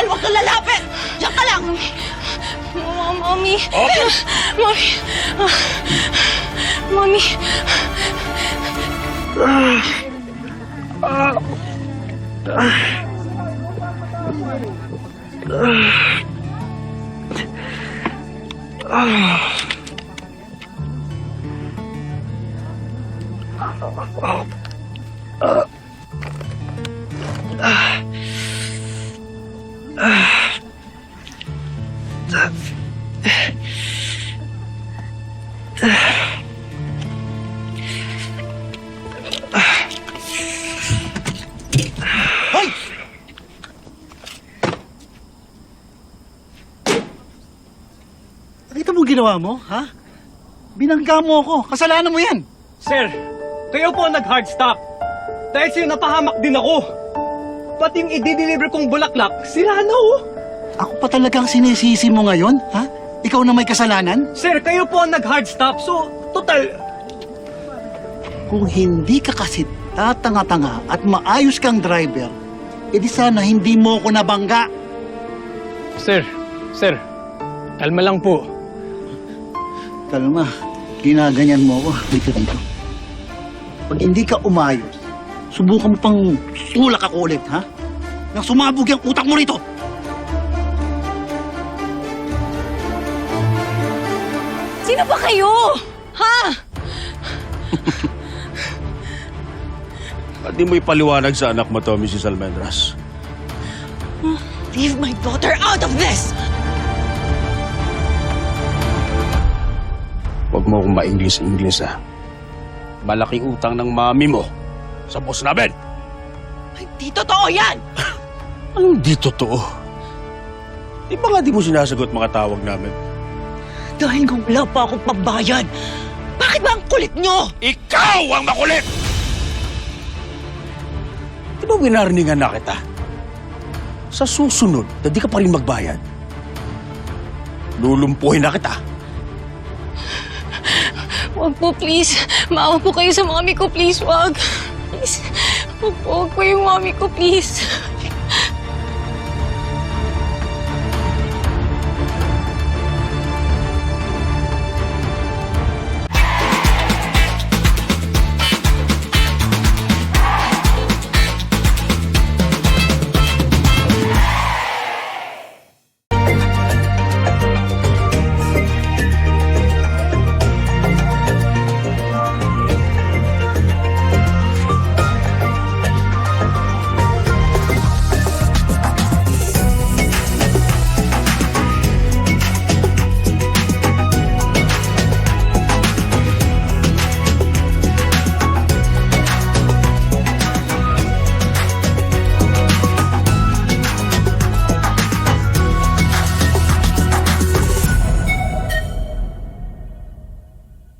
Bel, huwag kang lalapit! Diyan ka lang! Mom, Mommy. Okay. Mommy. Ah. Mommy. Hoy! Nakita mo ginawa mo, ha? Binangga mo ako. Kasalanan mo yan. Sir, kayo po ang nag-hard stop. Dahil sa'yo napahamak din ako. Pati yung i-deliver kong bulaklak, sila na oh. Ako pa talagang sinisisi mo ngayon, ha? Ikaw na may kasalanan? Sir, kayo po ang nag-hard stop. So, total, Kung hindi ka kasi tatanga-tanga at maayos kang driver, edi sana hindi mo ako nabangga. Sir, sir, kalma lang po. Kalma, ginaganyan mo ako. Dito dito. Pag hindi ka umayos, subukan mo pang tulak ako ulit, ha? Nang sumabog yung utak mo rito. Sino ba kayo? Ha? Ba't di mo ipaliwanag sa anak mo to, Mrs. Almendras? Leave my daughter out of this! Huwag mo akong ma-English-English, ha? Malaking utang ng mami mo sa boss namin. Hindi totoo yan! Anong di totoo? Di ba nga di mo sinasagot mga tawag namin? Dahil kung wala pa akong pambayad, bakit ba ang kulit nyo? Ikaw ang makulit! Di ba winarningan na kita? Sa susunod na di ka pa rin magbayad, lulumpuhin na kita. Wag po, please. Maawa po kayo sa mami ko, please. Wag. Please. Wag po, wag po yung mami ko, please.